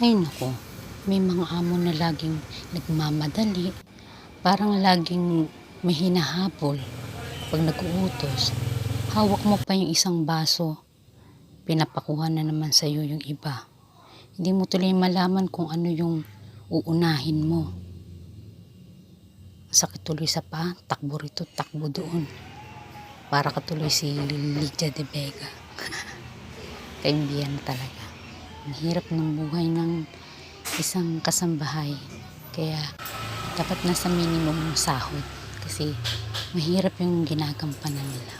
Ay nako, may mga amo na laging nagmamadali. Parang laging may hinahabol. Pag nag-uutos, hawak mo pa yung isang baso. Pinapakuha na naman sa'yo yung iba. Hindi mo tuloy malaman kung ano yung uunahin mo. Sakit tuloy sa pa, takbo rito, takbo doon. Para ka tuloy si Lydia de Vega. Kaimbiyan talaga. Ang hirap ng buhay ng isang kasambahay. Kaya dapat nasa minimum yung sahod. Kasi mahirap yung ginagampanan nila.